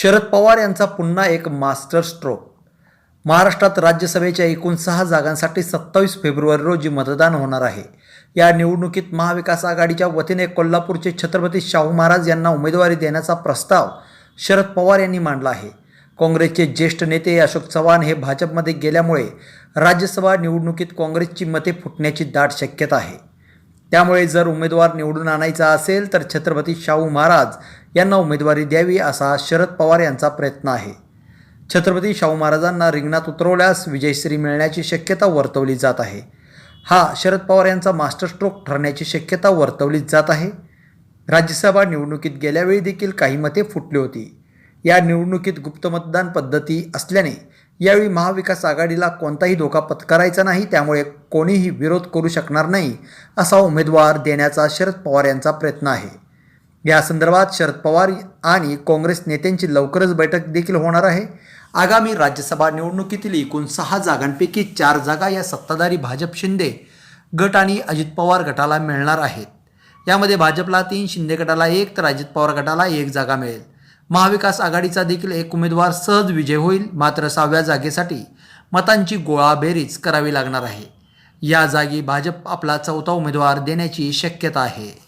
शरद पवार यांचा पुन्हा एक मास्टर स्ट्रोक. महाराष्ट्रात राज्यसभेच्या एकूण सहा जागांसाठी सत्तावीस फेब्रुवारी रोजी मतदान होणार आहे. या निवडणुकीत महाविकास आघाडीच्या वतीने कोल्हापूरचे छत्रपती शाहू महाराज यांना उमेदवारी देण्याचा प्रस्ताव शरद पवार यांनी मांडला आहे. काँग्रेसचे ज्येष्ठ नेते अशोक चव्हाण हे भाजपमध्ये गेल्यामुळे राज्यसभा निवडणुकीत काँग्रेसची मते फुटण्याची दाट शक्यता आहे. त्यामुळे जर उमेदवार निवडून आणायचा असेल तर छत्रपती शाहू महाराज यांना उमेदवारी द्यावी असा शरद पवार यांचा प्रयत्न आहे. छत्रपती शाहू महाराजांना रिंगणात उतरवल्यास विजयश्री मिळण्याची शक्यता वर्तवली जात आहे. हा शरद पवार यांचा मास्टर स्ट्रोक ठरण्याची शक्यता वर्तवली जात आहे. राज्यसभा निवडणुकीत गेल्यावेळी देखील काही मते फुटली होती. या निवडणुकीत गुप्त मतदान पद्धती असल्याने यावेळी महाविकास आघाडीला कोणताही धोका पत्करायचा नाही त्यामुळे कोणीही विरोध करू शकणार नाही असा उमेदवार देण्याचा शरद पवार यांचा प्रयत्न आहे. या संदर्भात शरद पवार आणि काँग्रेस नेत्यांची लवकरच बैठक देखील होणार आहे. आगामी राज्यसभा निवडणुकीतील एकूण सहा जागांपैकी चार जागा या सत्ताधारी भाजप शिंदे गट आणि अजित पवार गटाला मिळणार आहेत. यामध्ये भाजपला तीन शिंदे गटाला एक तर अजित पवार गटाला एक जागा मिळेल. महाविकास आघाडीचा देखील एक उमेदवार सहज विजय होईल मात्र सहाव्या जागेसाठी मतांची गोळाबेरीज करावी लागणार आहे. या जागी भाजप आपला चौथा उमेदवार देण्याची शक्यता आहे.